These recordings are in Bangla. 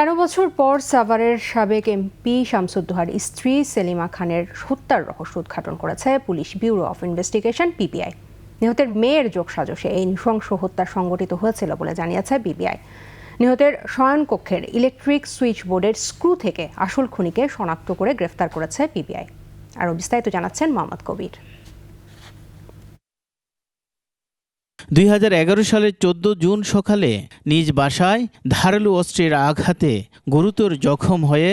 তেরো বছর পর সাভারের সাবেক এমপি শামসুদ্দোহার স্ত্রী সেলিমা খানের হত্যার রহস্য উদ্ঘাটন করেছে police bureau of investigation, PBI. নিহতের মেয়ের যোগসাজশে এই নৃশংস হত্যা সংগঠিত হয়েছিল বলে জানিয়েছে বিবিআই নিহতের শয়নকক্ষের ইলেকট্রিক সুইচ বোর্ডের স্ক্রু থেকে আসল খুনিকে শনাক্ত করে গ্রেফতার করেছে পিবিআই। আরও বিস্তারিত জানাচ্ছেন মোহাম্মদ কবির। দুই হাজার এগারো সালের চোদ্দ জুন সকালে নিজ বাসায় ধারালু অস্ত্রের আঘাতে গুরুতর জখম হয়ে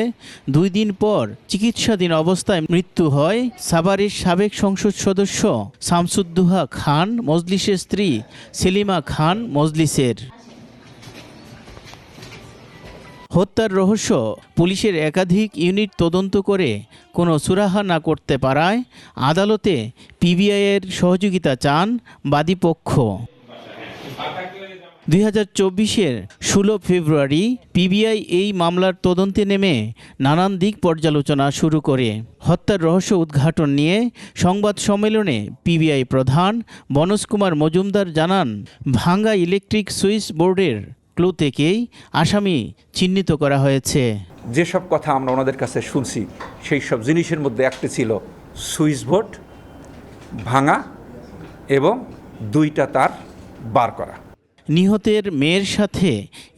দুই দিন পর চিকিৎসাধীন অবস্থায় মৃত্যু হয় সাভারের সাবেক সংসদ সদস্য শামসুদ্দোহা খান, মজলিসের স্ত্রী সেলিমা খান মজলিসের। হত্যার রহস্য পুলিশের একাধিক ইউনিট তদন্ত করে কোনো সুরাহা না করতে পারায় আদালতে পিবিআইয়ের সহযোগিতা চান বাদীপক্ষ দুই হাজার চব্বিশের ষোলো ফেব্রুয়ারি পিবিআই এই মামলার তদন্তে নেমে নানান দিক পর্যালোচনা শুরু করে। হত্যার রহস্য উদ্ঘাটন নিয়ে সংবাদ সম্মেলনে পিবিআই প্রধান বনজ কুমার মজুমদার জানান, ভাঙ্গা ইলেকট্রিক সুইচ বোর্ডের ক্লু থেকেই আসামি চিহ্নিত করা হয়েছে। যেসব কথা আমরা ওনাদের কাছে শুনছি, সেই সব জিনিসের মধ্যে একটি ছিল সুইচ বোর্ড ভাঙা এবং দুইটা তার বার করা। নিহতের মেয়ের সাথে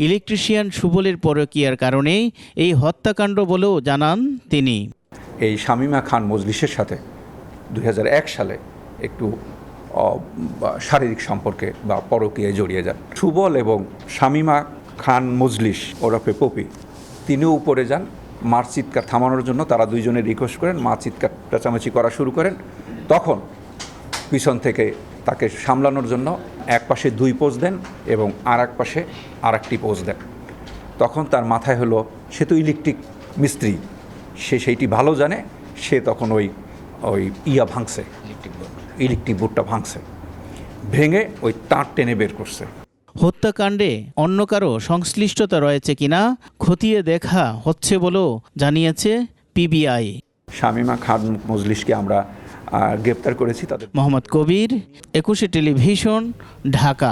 ইলেকট্রিশিয়ান সুবলের পরকীয়ার কারণেই এই হত্যাকাণ্ড বলেও জানান তিনি। এই শামিমা খান মজলিসের সাথে দু হাজার এক সালে একটু শারীরিক সম্পর্কে বা পরকীয়ায় জড়িয়ে যান। সুবল এবং শামিমা খান মজলিস ওরফে পপি তিনিও উপরে যান। মার চিৎকার থামানোর জন্য তারা দুইজনে রিকোয়েস্ট করেন মা চিৎকার চেঁচামেচি করা শুরু করেন। তখন পিছন থেকে তাকে সামলানোর জন্য এক পাশে দুই পোজ দেন এবং আর এক পাশে আর একটি পোজ দেন। তখন তার মাথায় হলো সে তো ইলেকট্রিক মিস্ত্রি। সে সেইটি ভালো জানে সে তখন ওই ওই ইয়া ভাঙছে। ইলেকট্রিক বোর্ডটা ভাঙছে। ভেঙে ওই তার টেনে বের করছে। হত্যাকাণ্ডে অন্য কারও সংশ্লিষ্টতা রয়েছে কিনা খতিয়ে দেখা হচ্ছে বলেও জানিয়েছে পিবিআই। শামিমা খান মজলিসকে আমরা গ্রেপ্তার করেছি তাদের মোহাম্মদ কবির একুশে টেলিভিশন ঢাকা।